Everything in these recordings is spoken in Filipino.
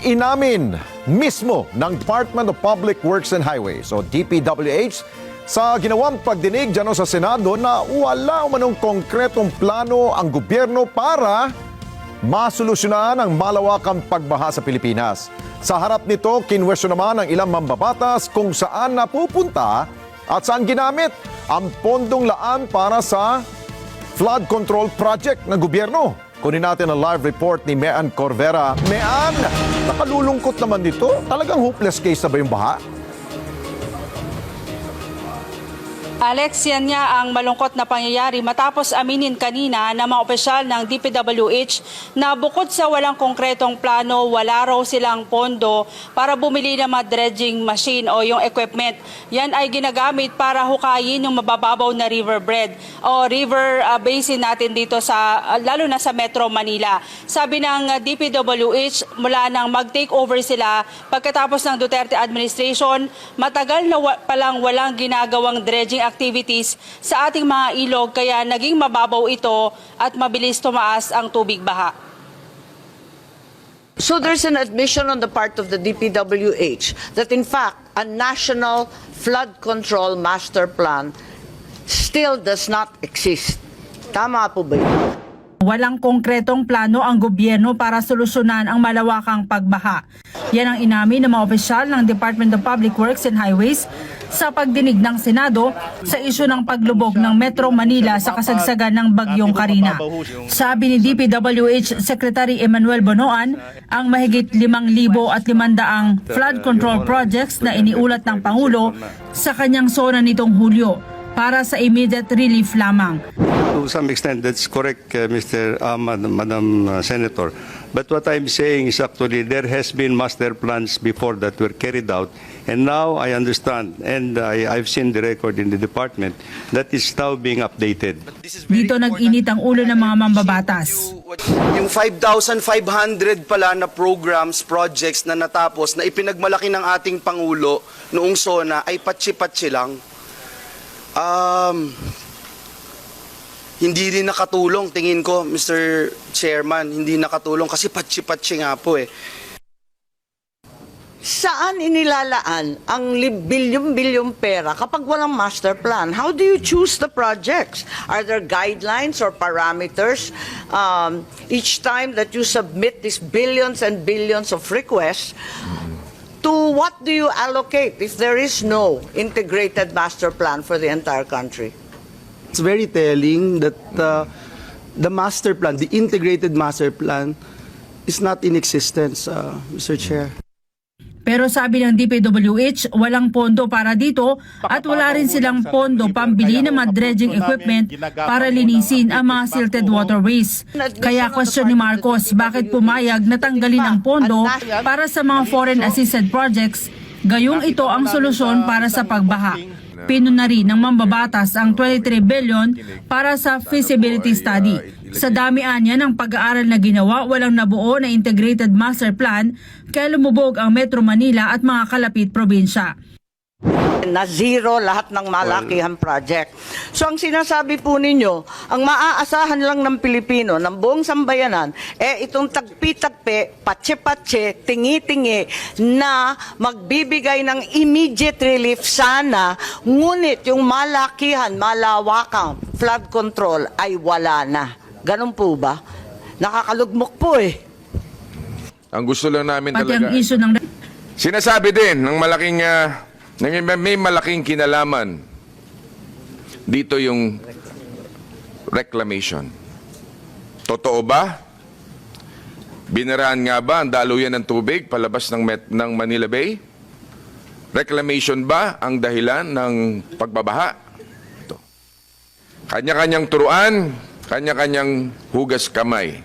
Inamin mismo ng Department of Public Works and Highways o DPWH sa ginawang pagdinig dyan sa Senado na wala umanong konkretong plano ang gobyerno para masolusyonan ang malawakang pagbaha sa Pilipinas. Sa harap nito, kinwestiyon naman ng ilang mambabatas kung saan napupunta at saan ginamit ang pondong laan para sa flood control project ng gobyerno. Kunin natin ang live report ni Mean Corvera. Mean, nakalulungkot naman dito. Talagang hopeless case na ba yung baha? Alex, yan nga ang malungkot na pangyayari matapos aminin kanina ng mga opisyal ng DPWH na bukod sa walang konkretong plano, wala raw silang pondo para bumili ng mga dredging machine o yung equipment. Yan ay ginagamit para hukayin yung mabababaw na riverbed o river uh, basin natin dito sa uh, lalo na sa Metro Manila. Sabi ng DPWH mula nang mag-take over sila pagkatapos ng Duterte administration, matagal na wa- palang walang ginagawang dredging activities sa ating mga ilog kaya naging mababaw ito at mabilis tumaas ang tubig baha. So there's an admission on the part of the DPWH that in fact a national flood control master plan still does not exist. Tama po ba yun? Walang konkretong plano ang gobyerno para solusyonan ang malawakang pagbaha. Yan ang inamin ng mga opisyal ng Department of Public Works and Highways sa pagdinig ng Senado sa isyu ng paglubog ng Metro Manila sa kasagsagan ng Bagyong Karina. Sabi ni DPWH Secretary Emmanuel Bonoan, ang mahigit 5,500 flood control projects na iniulat ng Pangulo sa kanyang sona nitong Hulyo para sa immediate relief lamang. To some extent, that's correct, uh, Mr. Uh, Madam, Madam uh, Senator. But what I'm saying is actually there has been master plans before that were carried out, and now I understand, and I, I've seen the record in the department that is now being updated. Dito nag-init ang ulo ng mga mambabatas. Yung 5,500 pala na programs, projects na natapos na ipinagmalaki ng ating Pangulo noong SONA ay patsi-patsi lang. Um, hindi rin nakatulong, tingin ko, Mr. Chairman, hindi nakatulong kasi patsi-patsi nga po eh. Saan inilalaan ang bilyon-bilyong pera kapag walang master plan? How do you choose the projects? Are there guidelines or parameters um, each time that you submit these billions and billions of requests? To what do you allocate if there is no integrated master plan for the entire country? It's very telling that uh, the master plan, the integrated master plan, is not in existence, uh, Mr. Chair. Pero sabi ng DPWH, walang pondo para dito at wala rin silang pondo pambili ng mga dredging equipment para linisin ang mga silted waterways. Kaya question ni Marcos, bakit pumayag na tanggalin ang pondo para sa mga foreign assisted projects, gayong ito ang solusyon para sa pagbaha. Pino na rin ng mambabatas ang 23 billion para sa feasibility study. Sa damian niya ng pag-aaral na ginawa, walang nabuo na integrated master plan kaya lumubog ang Metro Manila at mga kalapit probinsya. Na zero lahat ng malakihan project. So ang sinasabi po ninyo, ang maaasahan lang ng Pilipino, ng buong sambayanan, eh itong tagpi-tagpi, patse-patse, tingi-tingi na magbibigay ng immediate relief sana, ngunit yung malakihan, malawakang flood control ay wala na. Ganun po ba? Nakakalugmok po eh. Ang gusto lang namin Pati ang talaga. issue ng Sinasabi din ng malaking ng may malaking kinalaman dito yung reclamation. Totoo ba? Binaraan nga ba ang daluyan ng tubig palabas ng, Met, ng Manila Bay? Reclamation ba ang dahilan ng pagbabaha? Kanya-kanyang turuan, kanya-kanyang hugas kamay.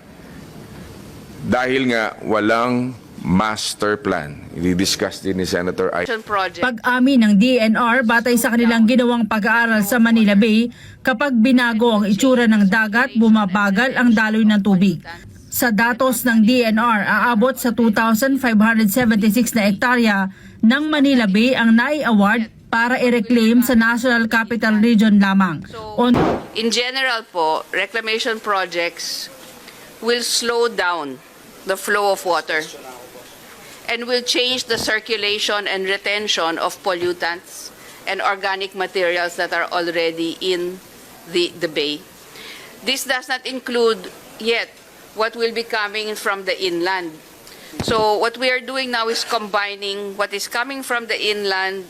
Dahil nga walang master plan. I-discuss din ni Senator Ay. Pag-amin ng DNR batay sa kanilang ginawang pag-aaral sa Manila Bay, kapag binago ang itsura ng dagat, bumabagal ang daloy ng tubig. Sa datos ng DNR, aabot sa 2,576 na ektarya ng Manila Bay ang nai-award para i-reclaim sa National Capital Region lamang. On In general po, reclamation projects will slow down the flow of water. And will change the circulation and retention of pollutants and organic materials that are already in the, the bay. This does not include yet what will be coming from the inland. So what we are doing now is combining what is coming from the inland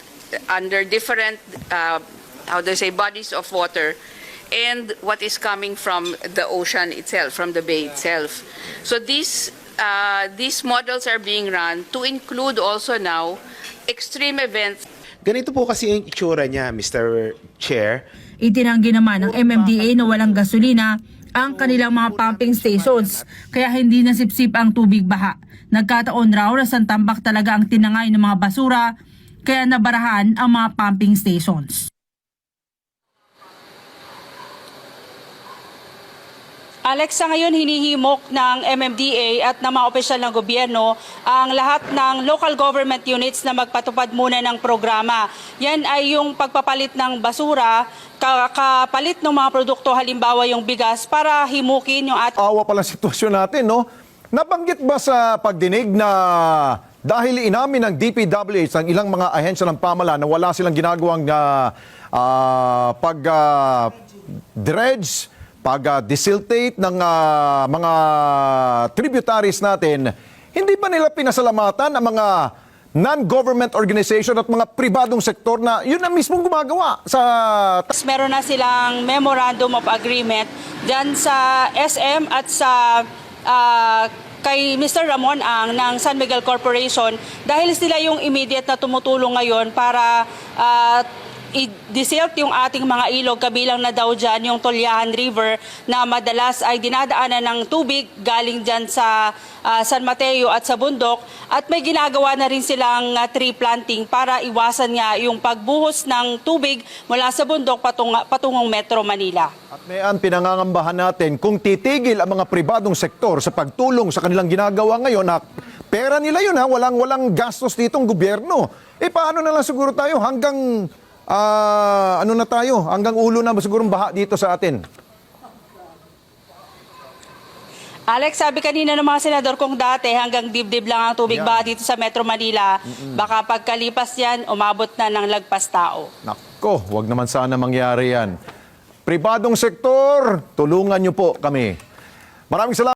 under different, uh, how do I say, bodies of water and what is coming from the ocean itself, from the bay itself. So these, uh, these models are being run to include also now extreme events Ganito po kasi yung itsura niya, Mr. Chair. Itinanggi naman ng MMDA na walang gasolina ang kanilang mga pumping stations kaya hindi nasipsip ang tubig baha. Nagkataon raw na santambak talaga ang tinangay ng mga basura kaya nabarahan ang mga pumping stations. Alex, sa ngayon hinihimok ng MMDA at ng mga opisyal ng gobyerno ang lahat ng local government units na magpatupad muna ng programa. Yan ay yung pagpapalit ng basura, ka- kapalit ng mga produkto, halimbawa yung bigas, para himukin yung ating Awa pala sitwasyon natin, no? Nabanggit ba sa pagdinig na dahil inamin ng DPWH ang ilang mga ahensya ng pamahalaan na wala silang ginagawang ah, ah, pag ah, dredge, pag ah, desiltate ng ah, mga tributaries natin, hindi ba nila pinasalamatan ang mga non-government organization at mga pribadong sektor na yun na mismong gumagawa sa meron na silang memorandum of agreement dyan sa SM at sa ah, kay Mr. Ramon Ang ng San Miguel Corporation dahil sila yung immediate na tumutulong ngayon para ah, i-desilt yung ating mga ilog kabilang na daw dyan yung Tolyahan River na madalas ay dinadaanan ng tubig galing dyan sa ah, San Mateo at sa bundok at may ginagawa na rin silang ah, tree planting para iwasan nga yung pagbuhos ng tubig mula sa bundok patung, patungong Metro Manila. At mayan, pinangangambahan natin kung titigil ang mga pribadong sektor sa pagtulong sa kanilang ginagawa ngayon na pera nila yun ha, walang, walang gastos ditong gobyerno. Eh paano na lang siguro tayo hanggang, ah, ano na tayo, hanggang ulo na siguro baha dito sa atin. Alex, sabi kanina ng mga senador kung dati hanggang dibdib lang ang tubig Yan. ba dito sa Metro Manila, baka pagkalipas yan, umabot na ng lagpas tao. Nako, wag naman sana mangyari yan. Pribadong sektor, tulungan nyo po kami. Maraming salamat.